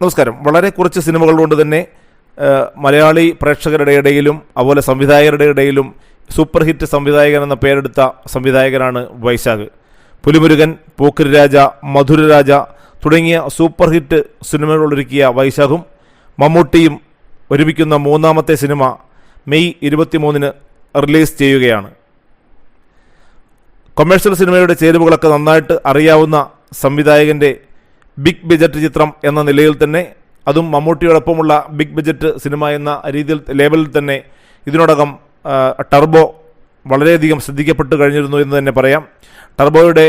നമസ്കാരം. വളരെ കുറച്ച് സിനിമകൾ കൊണ്ട് തന്നെ മലയാളി പ്രേക്ഷകരുടെ ഇടയിലും അതുപോലെ സംവിധായകരുടെ ഇടയിലും സൂപ്പർ ഹിറ്റ് സംവിധായകൻ എന്ന പേരെടുത്ത സംവിധായകനാണ് വൈശാഖ്. പുലിമുരുകൻ പൂക്കരി രാജ മധുരരാജ തുടങ്ങിയ സൂപ്പർ ഹിറ്റ് സിനിമകളൊരുക്കിയ വൈശാഖും മമ്മൂട്ടിയും ഒരുമിക്കുന്ന മൂന്നാമത്തെ സിനിമ മെയ് ഇരുപത്തിമൂന്നിന് റിലീസ് ചെയ്യുകയാണ്. കൊമേഴ്ഷ്യൽ സിനിമയുടെ ചേരുവകളൊക്കെ നന്നായിട്ട് അറിയാവുന്ന സംവിധായകന്റെ ബിഗ് ബജറ്റ് ചിത്രം എന്ന നിലയിൽ തന്നെ അതും മമ്മൂട്ടിയോടൊപ്പമുള്ള ബിഗ് ബജറ്റ് സിനിമ എന്ന രീതിയിൽ ലേബലിൽ തന്നെ ഇതിനോടകം ടർബോ വളരെയധികം ശ്രദ്ധിക്കപ്പെട്ട് കഴിഞ്ഞിരുന്നു എന്ന് തന്നെ പറയാം. ടർബോയുടെ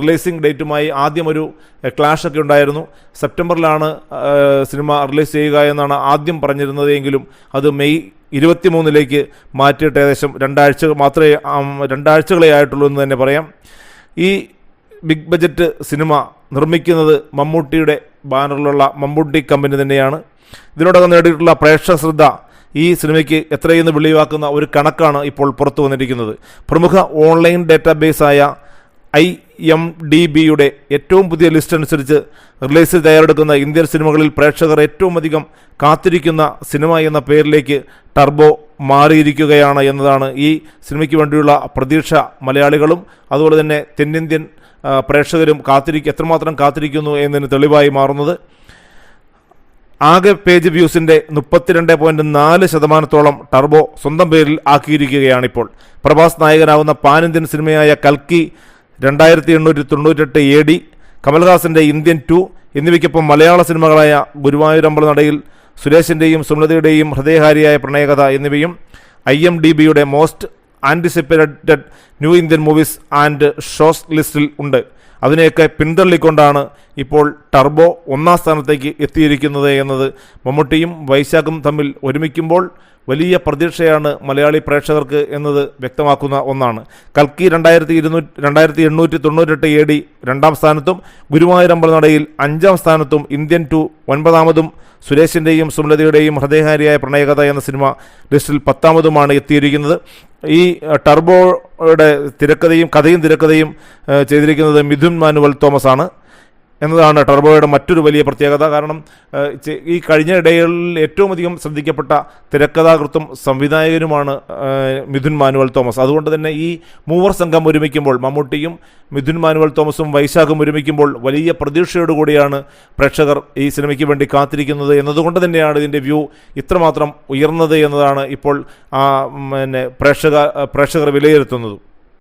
റിലീസിംഗ് ഡേറ്റുമായി ആദ്യം ഒരു ക്ലാഷ് ഒക്കെ ഉണ്ടായിരുന്നു. സെപ്റ്റംബറിലാണ് സിനിമ റിലീസ് ചെയ്യുക എന്നാണ് ആദ്യം പറഞ്ഞിരുന്നത് എങ്കിലും അത് മെയ് ഇരുപത്തിമൂന്നിലേക്ക് മാറ്റിയിട്ട് ഏകദേശം രണ്ടാഴ്ച മാത്രമേ രണ്ടാഴ്ചകളെ ആയിട്ടുള്ളൂ എന്ന് തന്നെ പറയാം. ഈ ബിഗ് ബജറ്റ് സിനിമ നിർമ്മിക്കുന്നത് മമ്മൂട്ടിയുടെ ബാനറിലുള്ള മമ്മൂട്ടി കമ്പനി തന്നെയാണ്. ഇതിനോടകം നേടിയിട്ടുള്ള പ്രേക്ഷക ശ്രദ്ധ ഈ സിനിമയ്ക്ക് എത്രയെന്ന് വെളിവാക്കുന്ന ഒരു കണക്കാണ് ഇപ്പോൾ പുറത്തു വന്നിരിക്കുന്നത്. പ്രമുഖ ഓൺലൈൻ ഡേറ്റാബേസായ ഐ എം ഡി ബിയുടെ ഏറ്റവും പുതിയ ലിസ്റ്റ് അനുസരിച്ച് റിലീസ് തയ്യാറെടുക്കുന്ന ഇന്ത്യൻ സിനിമകളിൽ പ്രേക്ഷകർ ഏറ്റവും അധികം കാത്തിരിക്കുന്ന സിനിമ എന്ന പേരിലേക്ക് ടർബോ മാറിയിരിക്കുകയാണ് എന്നതാണ് ഈ സിനിമയ്ക്ക് വേണ്ടിയുള്ള പ്രതീക്ഷ മലയാളികളും അതുപോലെ തന്നെ തെന്നിന്ത്യൻ പ്രേക്ഷകരും കാത്തിരിക്കും എത്രമാത്രം കാത്തിരിക്കുന്നു എന്നതിന് തെളിവായി മാറുന്നത്. ആകെ പേജ് വ്യൂസിന്റെ മുപ്പത്തിരണ്ട് പോയിന്റ് നാല് ശതമാനത്തോളം ടർബോ സ്വന്തം പേരിൽ ആക്കിയിരിക്കുകയാണിപ്പോൾ. പ്രഭാസ് നായകനാവുന്ന പാൻ ഇന്ത്യൻ സിനിമയായ കൽക്കി രണ്ടായിരത്തി എണ്ണൂറ്റി തൊണ്ണൂറ്റെട്ട് എ ഡി കമൽഹാസന്റെ ഇന്ത്യൻ ടു എന്നിവയ്ക്കൊപ്പം മലയാള സിനിമകളായ ഗുരുവായൂരമ്പല നടയിൽ സുരേഷിന്റെയും സുമൃതയുടെയും ഹൃദയഹാരിയായ പ്രണയകഥ എന്നിവയും ഐ എം ഡി ബിയുടെ most anticipated new Indian movies and shows ലിസ്റ്റിൽ ഉണ്ട്. അതിനെയൊക്കെ പിന്തള്ളിക്കൊണ്ടാണ് ഇപ്പോൾ ടർബോ ഒന്നാം സ്ഥാനത്തേക്ക് എത്തിയിരിക്കുന്നത് എന്നത്. മമ്മൂട്ടിയും വൈശാഖും തമ്മിൽ ഒരുമിക്കുമ്പോൾ വലിയ പ്രതീക്ഷയാണ് മലയാളി പ്രേക്ഷകർക്ക് എന്നത് വ്യക്തമാക്കുന്ന ഒന്നാണ്. കൽക്കി രണ്ടായിരത്തി ഇരുന്നൂറ്റി രണ്ടായിരത്തി എണ്ണൂറ്റി തൊണ്ണൂറ്റെട്ട് എ ഡി രണ്ടാം സ്ഥാനത്തും ഗുരുവായൂരമ്പല നടയിൽ അഞ്ചാം സ്ഥാനത്തും ഇന്ത്യൻ ടു ഒൻപതാമതും സുരേഷിന്റെയും സുമലതയുടെയും ഹൃദയഹാരിയായ പ്രണയകഥ എന്ന സിനിമ ലിസ്റ്റിൽ പത്താമതുമാണ് എത്തിയിരിക്കുന്നത്. ഈ അഹ്, ടർബോയുടെ തിരക്കഥയും കഥയും തിരക്കഥയും ചെയ്തിരിക്കുന്നത് മിഥുൻ മാനുവൽ തോമസ് ആണ് എന്നതാണ് ടർബോയുടെ മറ്റൊരു വലിയ പ്രത്യേകത. കാരണം ഈ കഴിഞ്ഞ ഇടയിൽ ഏറ്റവും അധികം ശ്രദ്ധിക്കപ്പെട്ട തിരക്കഥാകൃത്തും സംവിധായകനുമാണ് മിഥുൻ മാനുവൽ തോമസ്. അതുകൊണ്ട് തന്നെ ഈ മൂവർ സംഘം ഒരുമിക്കുമ്പോൾ മമ്മൂട്ടിയും മിഥുൻ മാനുവൽ തോമസും വൈശാഖും ഒരുമിക്കുമ്പോൾ വലിയ പ്രതീക്ഷയോടുകൂടിയാണ് പ്രേക്ഷകർ ഈ സിനിമയ്ക്ക് വേണ്ടി കാത്തിരിക്കുന്നത് എന്നതുകൊണ്ട് തന്നെയാണ് ഇതിന്റെ വ്യൂ ഇത്രമാത്രം ഉയർന്നത് എന്നതാണ് ഇപ്പോൾ പിന്നെ പ്രേക്ഷക പ്രേക്ഷകർ വിലയിരുത്തുന്നത്.